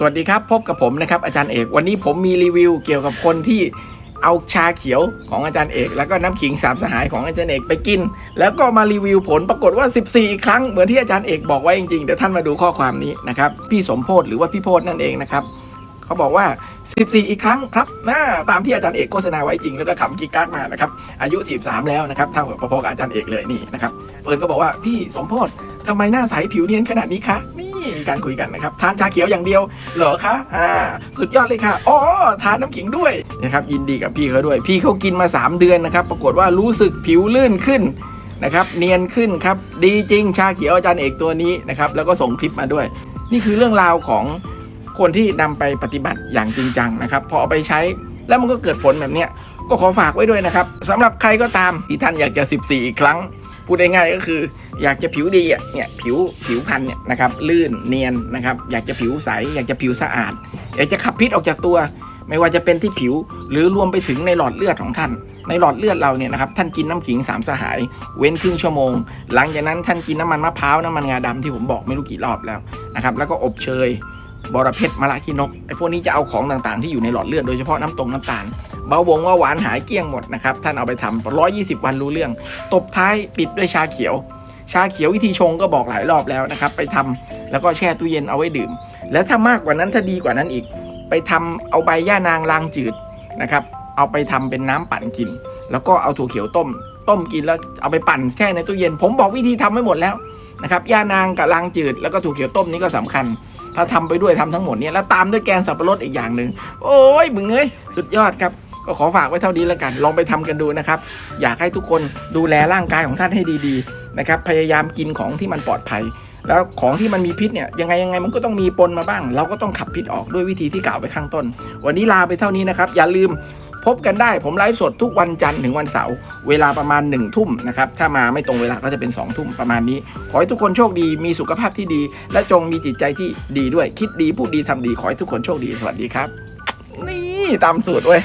สวัสดีครับ พบกับผมนะครับอาจารย์เอก วันนี้ผมมีรีวิวเกี่ยวกับคนที่เอาชาเขียวของอาจารย์เอก แล้วก็น้ำขิงสามสหายของอาจารย์เอกไปกิน แล้วก็มารีวิวผลปรากฏว่า 14อีกครั้งเหมือนที่อาจารย์เอกบอกไว้จริงๆเดี๋ยวท่านมาดูข้อความนี้นะครับพี่สมโพศหรือว่าพี่โพศนั่นเองนะครับเขาบอกว่า 14 อีกครั้งครับนะตามที่อาจารย์เอกโฆษณาไว้จริงแล้วก็ขำกิ๊กกักมานะครับอายุ43แล้วนะครับเท่ากับพอๆกับอาจารย์เอกเลยนี่นะครับเฟิร์นก็บอกว่าพี่สมโพศทำไมหน้าใสผิวเนียนขนาดนี้คะ มีการคุยกันนะครับทานชาเขียวอย่างเดียวเหรอคะอ่าสุดยอดเลยค่ะอ๋อทานน้ำขิงด้วยนะครับยินดีกับพี่เขาด้วย พี่เขากินมา 3 เดือนนะครับ ปรากฏว่ารู้สึกผิวลื่นขึ้นนะครับเนียนขึ้นครับดีจริงชาเขียวอาจารย์เอกตัวนี้นะครับแล้วก็ส่งคลิปมาด้วย นี่คือเรื่องราวของคนที่นำไปปฏิบัติอย่างจริงจังนะครับพอเอาไปใช้แล้วมันก็เกิดผลแบบเนี้ยก็ขอฝากไว้ด้วยนะครับสำหรับใครก็ตามที่ท่านอยากจะ 14 อีกครั้ง พูดง่ายๆก็คือ อยากจะผิวดีอะเนี่ยผิวผิวพรรณเนี่ยนะครับลื่นเนียนนะครับ อยากจะผิวใส อยากจะผิวสะอาด อยากจะขับพิษออกจากตัว ไม่ว่าจะเป็นที่ผิวหรือรวมไปถึงในหลอดเลือดของท่าน ในหลอดเลือดเราเนี่ยนะครับท่านกินน้ำขิงสามสหาย เว้นครึ่งชั่วโมง หลังจากนั้นท่านกินน้ำมันมะพร้าวน้ำมันงาดำที่ผมบอกไม่รู้กี่รอบแล้วนะครับแล้วก็อบเชยบอระเพ็ดมะระขี้นกไอ้พวกนี้จะเอาของต่างๆ ที่อยู่ในหลอดเลือดโดยเฉพาะน้ำตรงน้ำตาล เบาหวงว่าหวานหายเกลี้ยงหมดนะครับ ท่านเอาไปทำ120 วันรู้เรื่อง ตบท้ายปิดด้วยชาเขียว ชาเขียววิธีชงก็บอกหลายรอบแล้วนะครับ ไปทำแล้วก็แช่ตู้เย็นเอาไว้ดื่ม แล้วถ้ามากกว่านั้นถ้าดีกว่านั้นอีก ไปทำเอาใบย่านางลางจืดนะครับ เอาไปทำเป็นน้ำปั่นกิน แล้วก็เอาถั่วเขียวต้ม ต้มกินแล้วเอาไปปั่นแช่ในตู้เย็น ผมบอกวิธีทำไว้หมดแล้วนะครับย่านางกับลางจืดแล้วก็ถั่วเขียวต้มนี่ก็สำคัญ ถ้าทำไปด้วยทำทั้งหมดเนี่ยแล้วตามด้วยแกงสับปะรดอีกอย่างหนึ่งโอ้ยมึงเอ้ยสุดยอดครับ ก็ขอฝากไว้เท่านี้แล้วกัน ลองไปทำกันดูนะครับ อยากให้ทุกคนดูแลร่างกายของท่านให้ดีๆนะครับ พยายามกินของที่มันปลอดภัย แล้วของที่มันมีพิษเนี่ยยังไงยังไงมันก็ต้องมีปนมาบ้าง เราก็ต้องขับพิษออกด้วยวิธีที่กล่าวไปข้างต้น วันนี้ลาไปเท่านี้นะครับ อย่าลืมพบกันได้ผมไลฟ์สดทุกวันจันทร์ถึงวันเสาร์เวลาประมาณ1นึ่ทุ่มนะครับ ถ้ามาไม่ตรงเวลาก็จะเป็น2องทุ่มประมาณนี้ ขอให้ทุกคนโชคดีมีสุขภาพที่ดี และจงมีจิตใจที่ดีด้วยคิดดีพูดดีทำดี ขอให้ทุกคนโชคดี สวัสดีครับ นี่ตามสูตรเว้ย